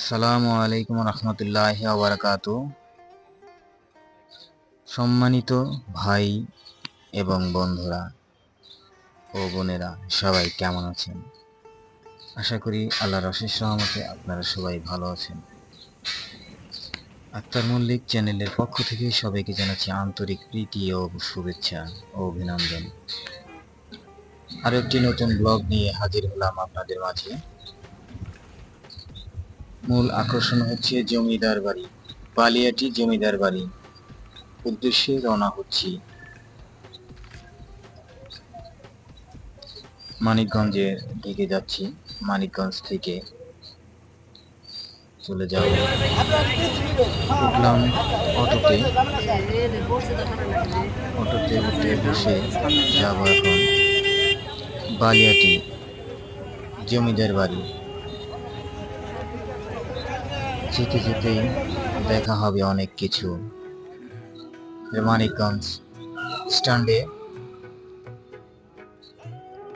আসসালামু আলাইকুম রহমতুল্লাহ বারাকাত। সম্মানিত ভাই এবং বন্ধুরা ও বোনেরা, সবাই কেমন আছেন? আশা করি আল্লাহর অশেষ সহমতে আপনারা সবাই ভালো আছেন। আক্তার মল্লিক চ্যানেলের পক্ষ থেকে সবাইকে জানাচ্ছি আন্তরিক প্রীতি ও শুভেচ্ছা ও অভিনন্দন। আরও একটি নতুন ব্লগ নিয়ে হাজির হলাম আপনাদের মাঝে। মূল আকর্ষণ হচ্ছে জমিদার বাড়ি, বালিয়াটি জমিদার বাড়ি। উদ্দেশ্যে রওনা হচ্ছি। মানিকগঞ্জের দিকে যাচ্ছি, মানিকগঞ্জ থেকে। চলে যাব উঠলাম অটোতে। অটোতে উঠে বসে যাব এখন। বালিয়াটি জমিদার বাড়ি। যেতে যেতেই দেখা হবে অনেক কিছু। মানিকগঞ্জ স্ট্যান্ডে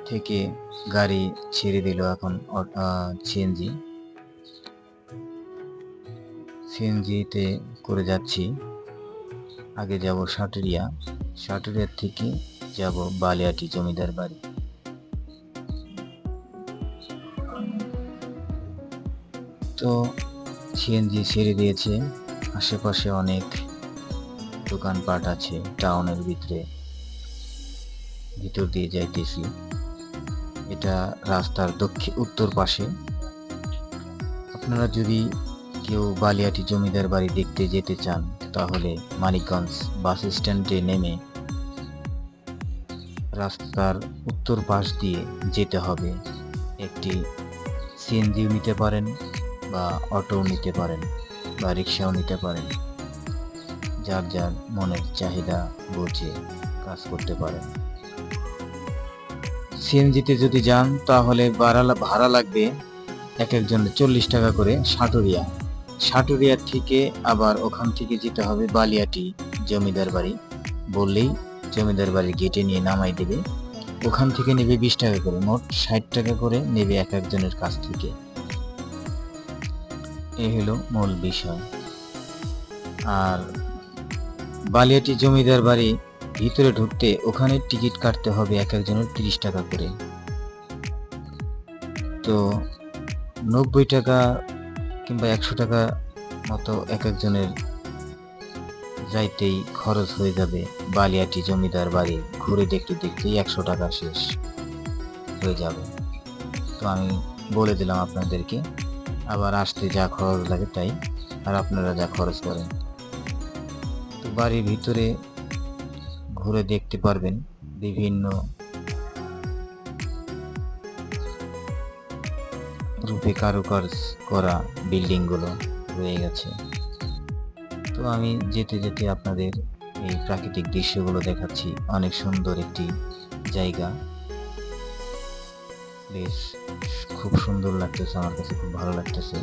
থেকে গাড়ি ছেড়ে দিল এখন সিএনজি সিএনজিতে করে যাচ্ছি। আগে যাব সাটুরিয়া। সাটুরিয়ার থেকে যাব বালিয়াটি জমিদার বাড়ি। তো সিএনজি ছেড়ে দিয়েছে। আশেপাশে অনেক দোকানপাট আছে টাউনের ভিতরে। ভিতর দিয়ে যাইতেছি। এটা রাস্তার দক্ষিণ, উত্তর পাশে। আপনারা যদি কেউ বালিয়াটি জমিদার বাড়ি দেখতে যেতে চান, তাহলে মানিকগঞ্জ বাস স্ট্যান্ডে নেমে রাস্তার উত্তর পাশ দিয়ে যেতে হবে। একটি সিএনজিও নিতে পারেন। বা অটো নিতে পারেন বা রিক্সাও নিতে পারেন। যার যার মনের চাহিদা বুঝে কাজ করতে পারেন। সিএনজিতে যদি যান, তাহলে ভাড়া ভাড়া লাগবে এক একজনের চল্লিশ টাকা করে সাটুরিয়া। সাটুরিয়া থেকে আবার ওখান থেকে যেতে হবে বালিয়াটি জমিদার বাড়ি। বললেই জমিদার বাড়ির গেটে নিয়ে নামাই দেবে। ওখান থেকে নেবে বিশ টাকা করে, মোট ষাট টাকা করে নেবে এক একজনের কাছ থেকে। এই হলো মূল বিষয়। আর বালিয়াটি জমিদার বাড়ি ভিতরে ঢুকতে ওখানে টিকিট কাটতে হবে এক একজনের তিরিশ টাকা করে। তো নব্বই টাকা কিংবা একশো টাকা মতো এক একজনের যাইতেই খরচ হয়ে যাবে বালিয়াটি জমিদার বাড়ি ঘুরে দেখতে দেখতেই একশো টাকা শেষ হয়ে যাবে। তো আমি বলে দিলাম আপনাদেরকে আবার আসতে যা খরচ লাগে তাই, আর আপনারা যা খরচ করেন। তো বাড়ির ভিতরে ঘুরে দেখতে পারবেন বিভিন্ন রূপে কারুকাজ করা বিল্ডিংগুলো রয়ে গেছে। তো আমি যেতে যেতে আপনাদের এই প্রাকৃতিক দৃশ্যগুলো দেখাচ্ছি। অনেক সুন্দর একটি জায়গা। বেশ খুব সুন্দর লাগতেছে, আমার কাছে খুব ভালো লাগতেছে।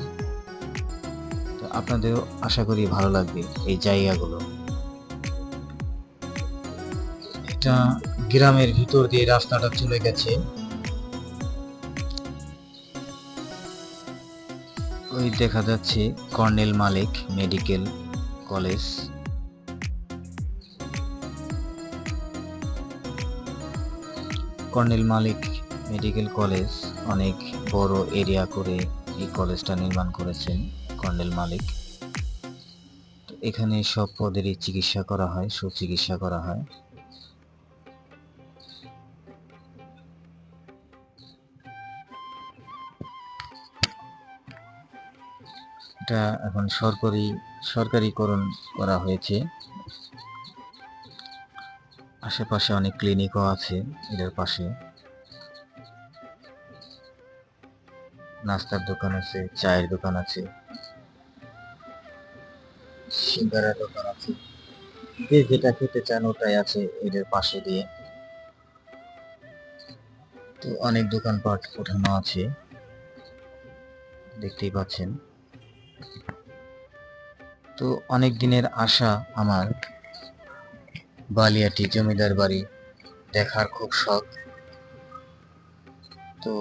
তো আপনাদেরও আশা করি ভালো লাগবে এই জায়গাগুলো। এটা গ্রামের ভিতর দিয়ে রাস্তাটা চলে গেছে। ওই দেখা যাচ্ছে colonel Malik medical college. Colonel Malik medical college অনেক বড় এরিয়া করে এই কলেজটা নির্মাণ করেছেন কর্নেল মালিক। এখানে সব পদেরই চিকিৎসা করা হয়, সুচিকিৎসা করা হয়। এটা এখন সরকারি, সরকারিকরণ করা হয়েছে। আশেপাশে অনেক ক্লিনিকও আছে এদের পাশে। নাস্তার দোকান আছে, চায়ের দোকান আছে সিঙ্গারা দোকান আছে। যে যেটা খেতে চান ওটাই আছে এদের পাশে দিয়ে। তো অনেক দোকানপাট ওঠানো আছে, দেখতেই পাচ্ছেন। তো অনেক দিনের আশা আমার, বালিয়াটি জমিদার বাড়ি দেখার খুব শখ। তো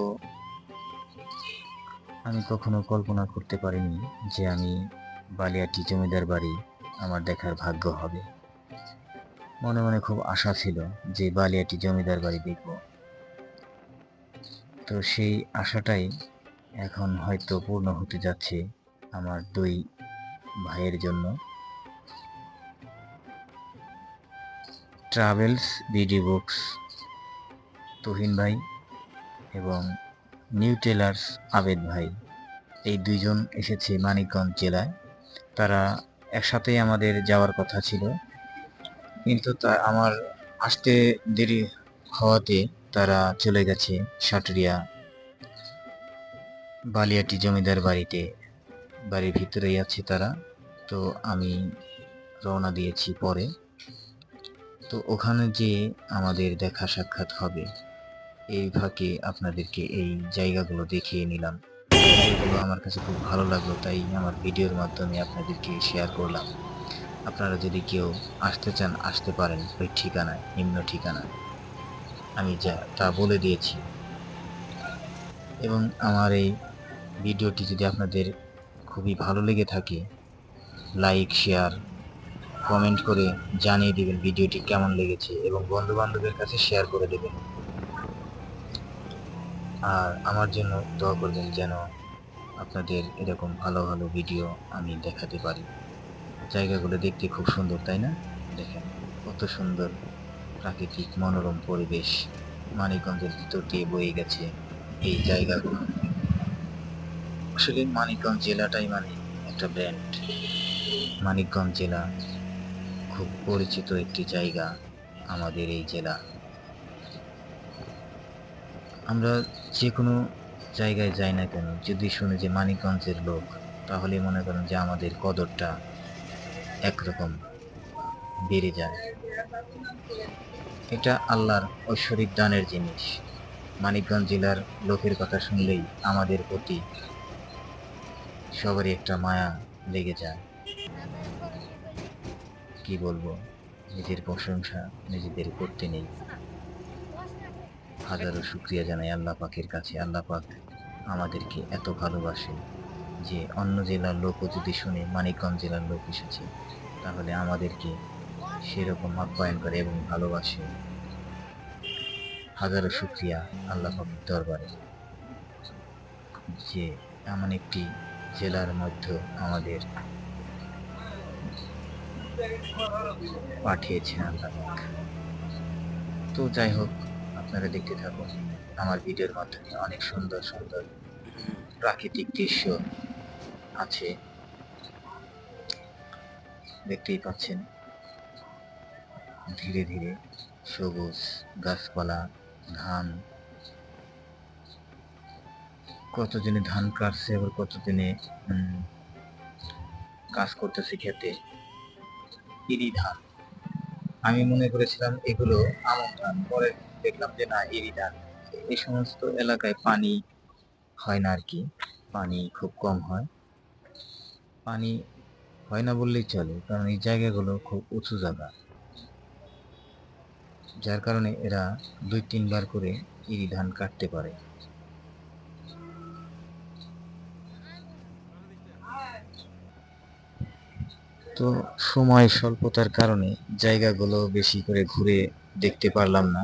আমি কখনো কল্পনা করতে পারিনি যে আমি বালিয়াটি জমিদার বাড়ি আমার দেখার ভাগ্য হবে। মনে মনে খুব আশা ছিল যে বালিয়াটি জমিদার বাড়ি দেখব। তো সেই আশাটাই এখন হয়তো পূর্ণ হতে যাচ্ছে আমার দুই ভাইয়ের জন্য। ট্রাভেলস, বিডি বুকস, তুহিন ভাই এবং নিউ টেলার্স আবেদ ভাই। এই দুইজন এসেছে মানিকগঞ্জ জেলায়। তারা একসাথেই আমাদের যাওয়ার কথা ছিল। কিন্তু তা আমার আসতে দেরি হওয়াতে তারা চলে গেছে সাটুরিয়া বালিয়াটি জমিদার বাড়িতে। বাড়ির ভিতরেই আছে তারা। তো আমি রওনা দিয়েছি পরে। তো ওখানে যে আমাদের দেখা সাক্ষাৎ হবে। এই ফাঁকে আপনাদেরকে এই জায়গাগুলো দেখিয়ে নিলাম। এগুলো আমার কাছে খুব ভালো লাগল, তাই আমার ভিডিওর মাধ্যমে আপনাদেরকে শেয়ার করলাম। আপনারা যদি কেউ আসতে চান, আসতে পারেন ওই ঠিকানায়, নিম্ন ঠিকানায়। আমি যা, তা বলে দিয়েছি। এবং আমার এই ভিডিওটি যদি আপনাদের খুবই ভালো লেগে থাকে লাইক শেয়ার কমেন্ট করে জানিয়ে দেবেন ভিডিওটি কেমন লেগেছে এবং বন্ধু বান্ধবের কাছে শেয়ার করে দেবেন। আর আমার জন্য দোয়া করবেন যেন আপনাদের এরকম ভালো ভালো ভিডিও আমি দেখাতে পারি। জায়গাগুলো দেখতে খুব সুন্দর, তাই না? দেখেন, কত সুন্দর প্রাকৃতিক মনোরম পরিবেশ। মানিকগঞ্জের ভিতর দিয়ে বয়ে গেছে এই জায়গাগুলো। আসলে মানিকগঞ্জ জেলাটাই মানে একটা ব্র্যান্ড মানিকগঞ্জ জেলা খুব পরিচিত একটি জায়গা আমাদের এই জেলা। আমরা যে কোনো জায়গায় যাই না কেন, যদি শুনি যে মানিকগঞ্জের লোক, তাহলে মনে করেন যে আমাদের কদরটা একরকম বেড়ে যায়। এটা আল্লাহর ঐশ্বরিক দানের জিনিস। মানিকগঞ্জ জেলার লোকের কথা শুনলেই আমাদের প্রতি সবারই একটা মায়া লেগে যায়। কি বলব? নিজের প্রশংসা নিজেদের করতে নেই। হাজারো শুক্রিয়া জানাই আল্লাহ পাকের কাছে। আল্লাহ পাক আমাদেরকে এত ভালোবাসে যে অন্য জেলার লোকও যদি শুনে, মানিকগঞ্জ জেলার লোক এসেছে, তাহলে আমাদেরকে সেরকম আপ্যায়ন করে এবং ভালোবাসে। হাজারো শুক্রিয়া আল্লাহ পাকের দরবারে। যে এমন একটি জেলার মধ্যে আমাদের পাঠিয়েছেন আল্লাহ। তো যাই হোক আপনারা দেখতে থাকুন। আমার ভিডিওর মাধ্যমে অনেক সুন্দর সুন্দর প্রাকৃতিক দৃশ্য আছে। দেখতেই পাচ্ছেন, ধীরে ধীরে সবুজ গাছপালা, ধান। কতদিনে ধান কাটছে, আবার কতদিনে কাজ করতেছে খেতে। ইরি ধান। আমি মনে করেছিলাম এগুলো আমন ধান, পরে দেখলাম যে না ধান এই সমস্ত এলাকায় পানি হয় না আর কি পানি খুব কম হয়। পানি হয় না বললেই চলে, কারণ এই জায়গাগুলো খুব উঁচু জায়গা। যার কারণে এরা দুই তিনবার করে ইরি ধান কাটতে পারে। তো সময় স্বল্পতার কারণে জায়গাগুলো বেশি করে ঘুরে দেখতে পারলাম না।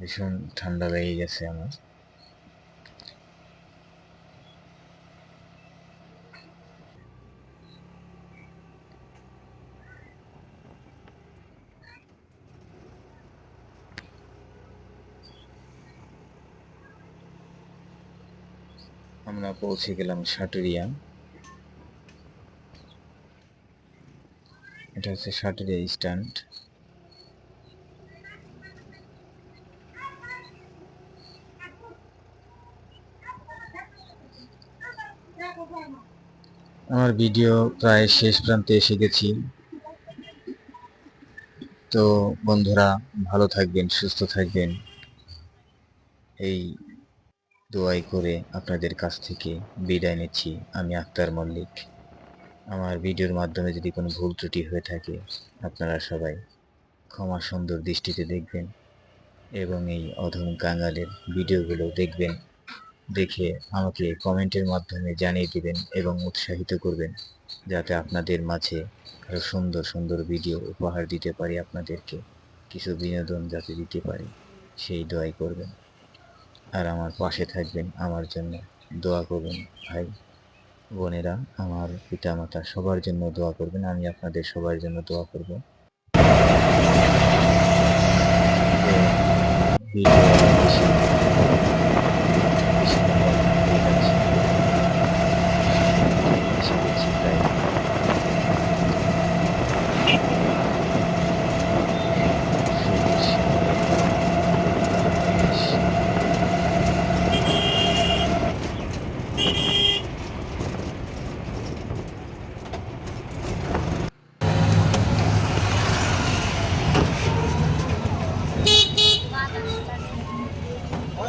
ভীষণ ঠান্ডা লেগে গেছে আমার। আমরা পৌঁছে গেলাম সাটুরিয়া। এটা হচ্ছে সাটুরিয়া স্ট্যান্ড। আমার ভিডিও প্রায় শেষ প্রান্তে এসে গেছি। তো বন্ধুরা, ভালো থাকবেন, সুস্থ থাকবেন। এই দোয়াই করে আপনাদের কাছ থেকে বিদায় নিচ্ছি। আমি আক্তার মল্লিক। আমার ভিডিওর মাধ্যমে যদি কোনো ভুল ত্রুটি হয়ে থাকে, আপনারা সবাই ক্ষমা সুন্দর দৃষ্টিতে দেখবেন এবং এই অধম কাঙ্গালের ভিডিওগুলো দেখবেন। দেখে আমাকে কমেন্টের মাধ্যমে জানিয়ে দিবেন এবং উৎসাহিত করবেন, যাতে আপনাদের মাঝে আরও সুন্দর সুন্দর ভিডিও উপহার দিতে পারি আপনাদেরকে, কিছু বিনোদন যাতে দিতে পারি, সেই দোয়াই করবেন। আর আমার পাশে থাকবেন, আমার জন্য দোয়া করবেন ভাই, বোনেরা, আমার পিতামাতা, সবার জন্য দোয়া করবেন, আমি আপনাদের সবার জন্য দোয়া করব। ভিডিও বেশি বেশি লম্বা হয়ে যাচ্ছে। বেশি বেশি তাই সবুজ বেশ